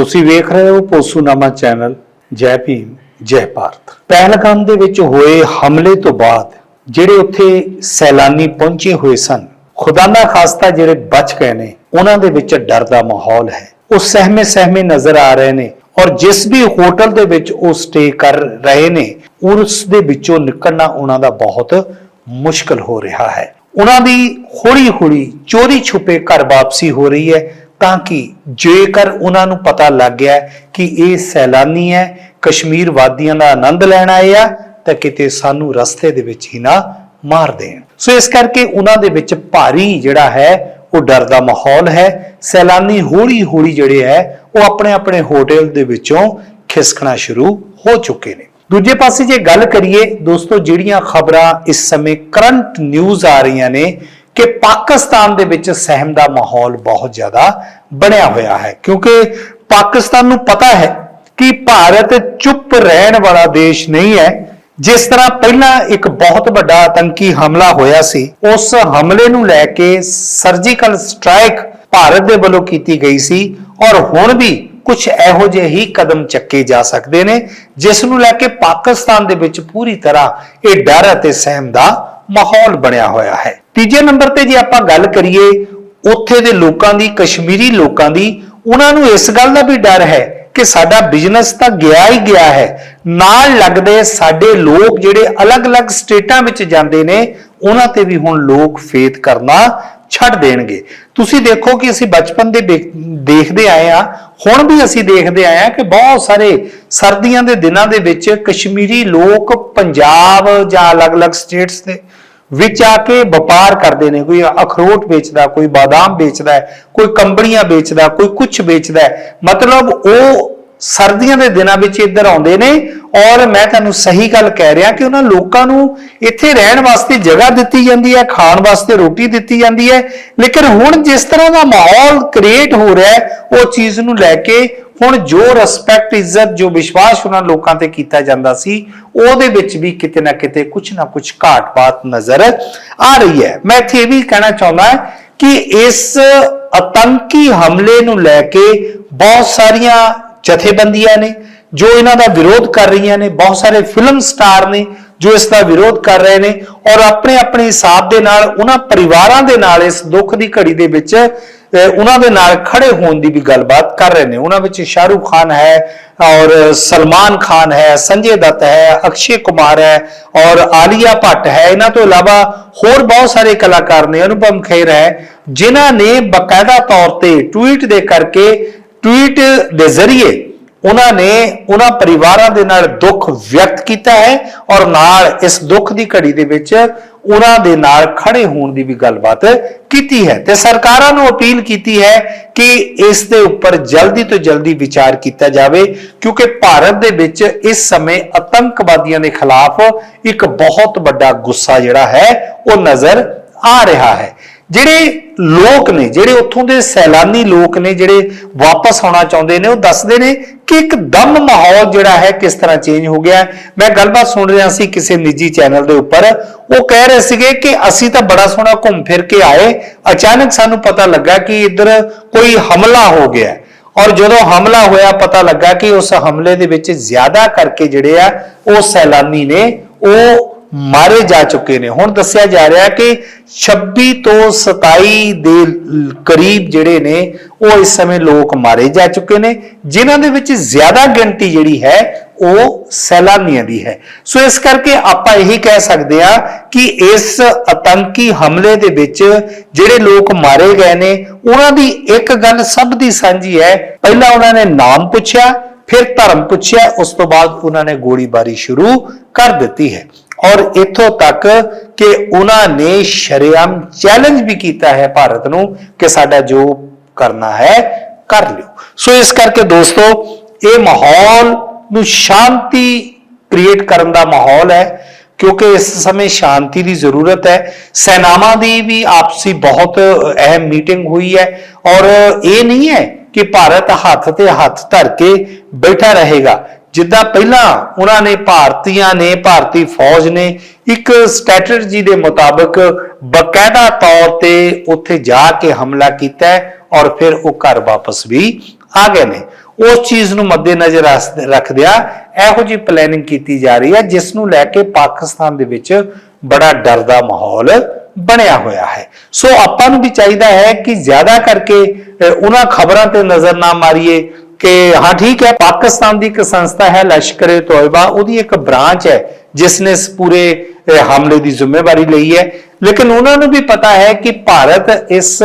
ਤੁਸੀਂ ਵੇਖ ਰਹੇ ਹੋ ਪੋਸੂਨਾਮਾ ਚੈਨਲ, ਜੈ ਭੀਮ, ਜੈ ਭਾਰਤ। ਪਹਿਲਗਾਮ ਦੇ ਵਿੱਚ ਹੋਏ ਹਮਲੇ ਤੋਂ ਬਾਅਦ ਜਿਹੜੇ ਉੱਥੇ ਸੈਲਾਨੀ ਪਹੁੰਚੇ ਹੋਏ ਸਨ, ਖੁਦਾ ਨਾ ਖਾਸਤਾ ਜਿਹੜੇ ਬਚ ਗਏ ਨੇ, ਉਹਨਾਂ ਦੇ ਵਿੱਚ ਡਰ ਦਾ ਮਾਹੌਲ ਹੈ। ਉਹ ਸਹਿਮੇ ਸਹਿਮੇ ਨਜ਼ਰ ਆ ਰਹੇ ਨੇ ਔਰ ਜਿਸ ਵੀ ਹੋਟਲ ਦੇ ਵਿੱਚ ਉਹ ਸਟੇ ਕਰ ਰਹੇ ਨੇ, ਉਸ ਦੇ ਵਿੱਚੋਂ ਨਿਕਲਣਾ ਉਹਨਾਂ ਦਾ ਬਹੁਤ ਮੁਸ਼ਕਲ ਹੋ ਰਿਹਾ ਹੈ। ਉਹਨਾਂ ਦੀ ਹੌਲੀ ਹੌਲੀ ਚੋਰੀ ਛੁਪੇ ਘਰ ਵਾਪਸੀ ਹੋ ਰਹੀ ਹੈ। ਤਾਂ ਕਿ ਜੇਕਰ ਉਹਨਾਂ ਨੂੰ ਪਤਾ ਲੱਗ ਗਿਆ ਕਿ ਇਹ ਸੈਲਾਨੀ ਹੈ, ਕਸ਼ਮੀਰ ਵਾਦੀਆਂ ਦਾ ਆਨੰਦ ਲੈਣ ਆਏ ਆ, ਤਾਂ ਕਿਤੇ ਸਾਨੂੰ ਰਸਤੇ ਦੇ ਵਿੱਚ ਹੀ ਨਾ ਮਾਰ ਦੇਣ। ਸੋ ਇਸ ਕਰਕੇ ਉਹਨਾਂ ਦੇ ਵਿੱਚ ਭਾਰੀ ਜਿਹੜਾ ਹੈ, ਉਹ ਡਰ ਦਾ ਮਾਹੌਲ ਹੈ। ਸੈਲਾਨੀ ਹੌਲੀ ਹੌਲੀ ਜਿਹੜੇ ਹੈ, ਉਹ ਆਪਣੇ ਆਪਣੇ ਹੋਟਲ ਦੇ ਵਿੱਚੋਂ ਖਿਸਕਣਾ ਸ਼ੁਰੂ ਹੋ ਚੁੱਕੇ ਨੇ। ਦੂਜੇ ਪਾਸੇ ਜੇ ਗੱਲ ਕਰੀਏ, ਦੋਸਤੋ, ਜਿਹੜੀਆਂ ਖਬਰਾਂ ਇਸ ਸਮੇਂ ਕਰੰਟ ਨਿਊਜ਼ ਆ ਰਹੀਆਂ ਨੇ ਕਿ ਪਾਕਿਸਤਾਨ ਦੇ ਵਿੱਚ ਸਹਿਮ ਦਾ ਮਾਹੌਲ ਬਹੁਤ ਜ਼ਿਆਦਾ ਬਣਿਆ ਹੋਇਆ ਹੈ। ਕਿਉਂਕਿ ਪਾਕਿਸਤਾਨ ਨੂੰ ਪਤਾ ਹੈ ਕਿ ਭਾਰਤ ਚੁੱਪ ਰਹਿਣ ਵਾਲਾ ਦੇਸ਼ ਨਹੀਂ ਹੈ। ਜਿਸ ਤਰ੍ਹਾਂ ਪਹਿਲਾਂ ਇੱਕ ਬਹੁਤ ਵੱਡਾ ਆਤੰਕੀ ਹਮਲਾ ਹੋਇਆ ਸੀ, ਉਸ ਹਮਲੇ ਨੂੰ ਲੈ ਕੇ ਸਰਜੀਕਲ ਸਟ੍ਰਾਈਕ ਭਾਰਤ ਦੇ ਵੱਲੋਂ ਕੀਤੀ ਗਈ ਸੀ ਔਰ ਹੁਣ ਵੀ ਕੁਝ ਇਹੋ ਜਿਹੇ ਹੀ ਕਦਮ ਚੱਕੇ ਜਾ ਸਕਦੇ ਨੇ, ਜਿਸ ਨੂੰ ਲੈ ਕੇ ਪਾਕਿਸਤਾਨ ਦੇ ਵਿੱਚ ਪੂਰੀ ਤਰ੍ਹਾਂ ਇਹ ਡਰ ਅਤੇ ਸਹਿਮ ਦਾ ਮਾਹੌਲ ਬਣਿਆ ਹੋਇਆ ਹੈ। ਤੀਜੇ ਨੰਬਰ ਤੇ ਜੇ ਆਪਾਂ ਗੱਲ ਕਰੀਏ, ਉੱਥੇ ਦੇ ਲੋਕਾਂ ਦੀ, ਕਸ਼ਮੀਰੀ ਲੋਕਾਂ ਦੀ, ਉਹਨਾਂ ਨੂੰ ਇਸ ਗੱਲ ਦਾ ਵੀ ਡਰ ਹੈ ਕਿ ਸਾਡਾ ਬਿਜ਼ਨਸ ਤਾਂ ਗਿਆ ਹੀ ਗਿਆ ਹੈ। ਨਾਲ ਲੱਗਦੇ ਸਾਡੇ ਲੋਕ ਜਿਹੜੇ ਅਲੱਗ-ਅਲੱਗ ਸਟੇਟਾਂ ਵਿੱਚ ਜਾਂਦੇ ਨੇ, ਉਹਨਾਂ ਤੇ ਵੀ ਹੁਣ ਲੋਕ ਫੇਥ ਕਰਨਾ ਛੱਡ ਦੇਣਗੇ। ਤੁਸੀਂ ਦੇਖੋ ਕਿ ਅਸੀਂ ਬਚਪਨ ਦੇ ਦੇਖਦੇ ਆਏ ਆ ਹੁਣ ਵੀ ਅਸੀਂ ਦੇਖਦੇ ਆਏ ਆ ਕਿ ਬਹੁਤ ਸਾਰੇ ਸਰਦੀਆਂ ਦੇ ਦਿਨਾਂ ਦੇ ਵਿੱਚ ਕਸ਼ਮੀਰੀ ਲੋਕ ਪੰਜਾਬ ਜਾਂ ਅਲੱਗ-ਅਲੱਗ ਸਟੇਟਸ ਦੇ ਵਿੱਚ ਆ ਕੇ ਵਪਾਰ ਕਰਦੇ ਨੇ, ਕੋਈ ਅਖਰੋਟ ਵੇਚਦਾ, ਕੋਈ ਬਾਦਾਮ ਵੇਚਦਾ, ਕੋਈ ਕੰਬਣੀਆਂ ਵੇਚਦਾ, ਕੋਈ ਕੁਝ ਵੇਚਦਾ ਮਤਲਬ ਉਹ ਸਰਦੀਆਂ ਦੇ ਦਿਨਾਂ ਵਿੱਚ ਇੱਧਰ ਆਉਂਦੇ ਨੇ ਔਰ ਮੈਂ ਤੁਹਾਨੂੰ ਸਹੀ ਗੱਲ ਕਹਿ ਰਿਹਾ ਕਿ ਉਹਨਾਂ ਲੋਕਾਂ ਨੂੰ ਇੱਥੇ ਰਹਿਣ ਵਾਸਤੇ ਜਗ੍ਹਾ ਦਿੱਤੀ ਜਾਂਦੀ ਹੈ, ਖਾਣ ਵਾਸਤੇ ਰੋਟੀ ਦਿੱਤੀ ਜਾਂਦੀ ਹੈ। ਲੇਕਿਨ ਹੁਣ ਜਿਸ ਤਰ੍ਹਾਂ ਦਾ ਮਾਹੌਲ ਕ੍ਰੀਏਟ ਹੋ ਰਿਹਾ ਹੈ, ਉਹ ਚੀਜ਼ ਨੂੰ ਲੈ ਕੇ ਹੁਣ ਜੋ ਰਿਸਪੈਕਟ ਇੱਜ਼ਤ, ਜੋ ਵਿਸ਼ਵਾਸ ਉਹਨਾਂ ਲੋਕਾਂ ਤੇ ਕੀਤਾ ਜਾਂਦਾ ਸੀ, ਉਹਦੇ ਵਿੱਚ ਵੀ ਕਿਤੇ ਨਾ ਕਿਤੇ ਕੁਝ ਨਾ ਕੁਝ ਘਾਟ-ਬਾਤ ਨਜ਼ਰ ਆ ਰਹੀ ਹੈ। ਮੈਂ ਇੱਥੇ ਇਹ ਵੀ ਕਹਿਣਾ ਚਾਹੁੰਦਾ ਕਿ ਇਸ ਆਤੰਕੀ ਹਮਲੇ ਨੂੰ ਲੈ ਕੇ ਬਹੁਤ ਸਾਰੀਆਂ ਜਥੇਬੰਦੀਆਂ ਨੇ, ਜੋ ਇਹਨਾਂ ਦਾ ਵਿਰੋਧ ਕਰ ਰਹੀਆਂ ਨੇ, ਬਹੁਤ ਸਾਰੇ ਫਿਲਮ ਸਟਾਰ ਨੇ ਜੋ ਇਸ ਦਾ ਵਿਰੋਧ ਕਰ ਰਹੇ ਨੇ ਔਰ ਆਪਣੇ ਆਪਣੇ ਹਿਸਾਬ ਦੇ ਨਾਲ ਉਹਨਾਂ ਪਰਿਵਾਰਾਂ ਦੇ ਨਾਲ ਇਸ ਦੁੱਖ ਦੀ ਘੜੀ ਦੇ ਵਿੱਚ ਅਹ, ਉਹਨਾਂ ਦੇ ਨਾਲ ਖੜੇ ਹੋਣ ਦੀ ਵੀ ਗੱਲਬਾਤ ਕਰ ਰਹੇ ਨੇ। ਉਹਨਾਂ ਵਿੱਚ ਸ਼ਾਹਰੂਖ ਖਾਨ ਹੈ ਔਰ ਸਲਮਾਨ ਖਾਨ ਹੈ ਸੰਜੇ ਦੱਤ ਹੈ ਅਕਸ਼ੇ ਕੁਮਾਰ ਹੈ ਔਰ ਆਲੀਆ ਭੱਟ ਹੈ। ਇਹਨਾਂ ਤੋਂ ਇਲਾਵਾ ਹੋਰ ਬਹੁਤ ਸਾਰੇ ਕਲਾਕਾਰ ਨੇ ਅਨੁਪਮ ਖੇਰ ਹੈ ਜਿਨ੍ਹਾਂ ਨੇ ਬਕਾਇਦਾ ਤੌਰ ਤੇ ਟਵੀਟ ਦੇ ਕਰਕੇ ਟਵੀਟ ਦੇ ਜ਼ਰੀਏ ਉਹਨਾਂ ਨੇ ਉਹਨਾਂ ਪਰਿਵਾਰਾਂ ਦੇ ਨਾਲ ਦੁੱਖ ਵਿਅਕਤ ਕੀਤਾ ਹੈ ਔਰ ਨਾਲ ਇਸ ਦੁੱਖ ਦੀ ਘੜੀ ਦੇ ਵਿੱਚ ਉਹਨਾਂ ਦੇ ਨਾਲ ਖੜੇ ਹੋਣ ਦੀ ਵੀ ਗੱਲਬਾਤ ਕੀਤੀ ਹੈ ਤੇ ਸਰਕਾਰਾਂ ਨੂੰ ਅਪੀਲ ਕੀਤੀ ਹੈ ਕਿ ਇਸ ਦੇ ਉੱਪਰ ਜਲਦੀ ਤੋਂ ਜਲਦੀ ਵਿਚਾਰ ਕੀਤਾ ਜਾਵੇ, ਕਿਉਂਕਿ ਭਾਰਤ ਦੇ ਵਿੱਚ ਇਸ ਸਮੇਂ ਆਤੰਕਵਾਦੀਆਂ ਦੇ ਖਿਲਾਫ ਇੱਕ ਬਹੁਤ ਵੱਡਾ ਗੁੱਸਾ ਜਿਹੜਾ ਹੈ, ਉਹ ਨਜ਼ਰ ਆ ਰਿਹਾ ਹੈ। ਜਿਹੜੇ ਲੋਕ ਨੇ, ਜਿਹੜੇ ਉੱਥੋਂ ਦੇ ਸੈਲਾਨੀ ਲੋਕ ਨੇ, ਜਿਹੜੇ ਵਾਪਸ ਆਉਣਾ ਚਾਹੁੰਦੇ ਨੇ, ਉਹ ਦੱਸਦੇ ਨੇ ਕਿ ਇੱਕਦਮ ਮਾਹੌਲ ਜਿਹੜਾ ਹੈ ਕਿਸ ਤਰ੍ਹਾਂ ਚੇਂਜ ਹੋ ਗਿਆ ਮੈਂ ਗੱਲਬਾਤ ਸੁਣ ਰਿਹਾ ਸੀ ਕਿਸੇ ਨਿੱਜੀ ਚੈਨਲ ਦੇ ਉੱਪਰ। ਉਹ ਕਹਿ ਰਹੇ ਸੀਗੇ ਕਿ ਅਸੀਂ ਤਾਂ ਬੜਾ ਸੋਹਣਾ ਘੁੰਮ ਫਿਰ ਕੇ ਆਏ। ਅਚਾਨਕ ਸਾਨੂੰ ਪਤਾ ਲੱਗਾ ਕਿ ਇੱਧਰ ਕੋਈ ਹਮਲਾ ਹੋ ਗਿਆ ਔਰ ਜਦੋਂ ਹਮਲਾ ਹੋਇਆ, ਪਤਾ ਲੱਗਾ ਕਿ ਉਸ ਹਮਲੇ ਦੇ ਵਿੱਚ ਜ਼ਿਆਦਾ ਕਰਕੇ ਜਿਹੜੇ ਆ, ਉਹ ਸੈਲਾਨੀ ਨੇ, ਉਹ ਮਾਰੇ ਜਾ ਚੁੱਕੇ ਨੇ। ਹੁਣ ਦੱਸਿਆ ਜਾ ਰਿਹਾ ਕਿ 26 ਤੋਂ 27 ਦੇ ਕਰੀਬ ਜਿਹੜੇ ਨੇ, ਉਹ ਇਸ ਸਮੇਂ ਲੋਕ ਮਾਰੇ ਜਾ ਚੁੱਕੇ ਨੇ, ਜਿਨ੍ਹਾਂ ਦੇ ਵਿੱਚ ਜ਼ਿਆਦਾ ਗਿਣਤੀ ਜਿਹੜੀ ਹੈ, ਉਹ ਸੈਲਾਨੀਆਂ ਦੀ ਹੈ। ਸੋ ਇਸ ਕਰਕੇ ਆਪਾਂ ਇਹੀ ਕਹਿ ਸਕਦੇ ਹਾਂ ਕਿ ਇਸ ਆਤੰਕੀ ਹਮਲੇ ਦੇ ਵਿੱਚ ਜਿਹੜੇ ਲੋਕ ਮਾਰੇ ਗਏ ਨੇ, ਉਹਨਾਂ ਦੀ ਇੱਕ ਗੱਲ ਸਭ ਦੀ ਸਾਂਝੀ ਹੈ। ਪਹਿਲਾਂ ਉਹਨਾਂ ਨੇ ਨਾਮ ਪੁੱਛਿਆ, ਫਿਰ ਧਰਮ ਪੁੱਛਿਆ, ਉਸ ਤੋਂ ਬਾਅਦ ਉਹਨਾਂ ਨੇ ਗੋਲੀਬਾਰੀ ਸ਼ੁਰੂ ਕਰ ਦਿੱਤੀ ਹੈ। ਔਰ ਇਥੋਂ ਤੱਕ ਕਿ ਉਹਨਾਂ ਨੇ ਸ਼ਰੇਆਮ ਚੈਲੰਜ ਵੀ ਕੀਤਾ ਹੈ ਭਾਰਤ ਨੂੰ ਕਿ ਸਾਡਾ ਜੋ ਕਰਨਾ ਹੈ ਕਰ ਲਿਓ। ਸੋ ਇਸ ਕਰਕੇ ਦੋਸਤੋ, ਇਹ ਮਾਹੌਲ ਨੂੰ ਸ਼ਾਂਤੀ ਕ੍ਰੀਏਟ ਕਰਨ ਦਾ ਮਾਹੌਲ ਹੈ, ਕਿਉਂਕਿ ਇਸ ਸਮੇਂ ਸ਼ਾਂਤੀ ਦੀ ਜ਼ਰੂਰਤ ਹੈ। ਸੈਨਾਵਾਂ ਦੀ ਵੀ ਆਪਸੀ ਬਹੁਤ ਅਹਿਮ ਮੀਟਿੰਗ ਹੋਈ ਹੈ ਔਰ ਇਹ ਨਹੀਂ ਹੈ ਕਿ ਭਾਰਤ ਹੱਥ ਤੇ ਹੱਥ ਧਰ ਕੇ ਬੈਠਾ ਰਹੇਗਾ। ਜਿੱਦਾਂ ਪਹਿਲਾਂ ਉਹਨਾਂ ਨੇ ਭਾਰਤੀਆਂ ਨੇ, ਭਾਰਤੀ ਫੌਜ ਨੇ ਇੱਕ ਸਟ੍ਰੈਟਜੀ ਦੇ ਮੁਤਾਬਕ ਬਕਾਇਦਾ ਤੌਰ ਤੇ ਉੱਥੇ ਜਾ ਕੇ ਹਮਲਾ ਕੀਤਾ ਔਰ ਫਿਰ ਉਹ ਘਰ ਵਾਪਸ ਵੀ ਆ ਗਏ ਨੇ। ਉਸ ਚੀਜ਼ ਨੂੰ ਮੱਦੇਨਜ਼ਰ ਰਸ- ਰੱਖਦਿਆਂ ਇਹੋ ਜਿਹੀ ਪਲੈਨਿੰਗ ਕੀਤੀ ਜਾ ਰਹੀ ਹੈ, ਜਿਸ ਨੂੰ ਲੈ ਕੇ ਪਾਕਿਸਤਾਨ ਦੇ ਵਿੱਚ ਬੜਾ ਡਰ ਦਾ ਮਾਹੌਲ ਬਣਿਆ ਹੋਇਆ ਹੈ। ਸੋ ਆਪਾਂ ਨੂੰ ਵੀ ਚਾਹੀਦਾ ਹੈ ਕਿ ਜ਼ਿਆਦਾ ਕਰਕੇ ਉਹਨਾਂ ਖਬਰਾਂ ਤੇ ਨਜ਼ਰ ਨਾ ਮਾਰੀਏ ਕਿ ਹਾਂ, ਠੀਕ ਹੈ, ਪਾਕਿਸਤਾਨ ਦੀ ਇੱਕ ਸੰਸਥਾ ਹੈ ਲਸ਼ਕਰ ਤੋਇਬਾ, ਉਹਦੀ ਇੱਕ ਬ੍ਰਾਂਚ ਹੈ, ਜਿਸ ਨੇ ਇਸ ਪੂਰੇ ਹਮਲੇ ਦੀ ਜ਼ਿੰਮੇਵਾਰੀ ਲਈ ਹੈ। ਲੇਕਿਨ ਉਹਨਾਂ ਨੂੰ ਵੀ ਪਤਾ ਹੈ ਕਿ ਭਾਰਤ ਇਸ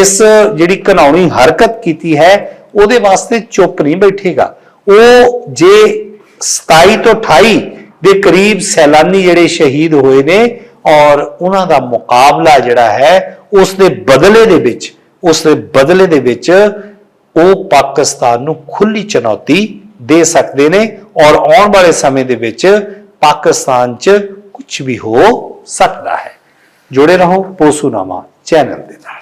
ਇਸ ਜਿਹੜੀ ਘਨਾਉਣੀ ਹਰਕਤ ਕੀਤੀ ਹੈ, ਉਹਦੇ ਵਾਸਤੇ ਚੁੱਪ ਨਹੀਂ ਬੈਠੇਗਾ। ਉਹ ਜੇ 27 ਤੋਂ 28 ਦੇ ਕਰੀਬ ਸੈਲਾਨੀ ਜਿਹੜੇ ਸ਼ਹੀਦ ਹੋਏ ਨੇ, ਔਰ ਉਹਨਾਂ ਦਾ ਮੁਕਾਬਲਾ ਜਿਹੜਾ ਹੈ, ਉਸ ਦੇ ਬਦਲੇ ਦੇ ਵਿੱਚ, ਉਸ ਦੇ ਬਦਲੇ ਦੇ ਵਿੱਚ ਉਹ ਪਾਕਿਸਤਾਨ ਨੂੰ ਖੁੱਲੀ ਚੁਣੌਤੀ ਦੇ ਸਕਦੇ ਨੇ ਔਰ ਆਉਣ ਵਾਲੇ ਸਮੇਂ ਦੇ ਵਿੱਚ ਪਾਕਿਸਤਾਨ 'ਚ ਕੁਝ ਵੀ ਹੋ ਸਕਦਾ ਹੈ। ਜੁੜੇ ਰਹੋ ਪੋਸੂਨਾਮਾ ਚੈਨਲ ਦੇ ਨਾਲ।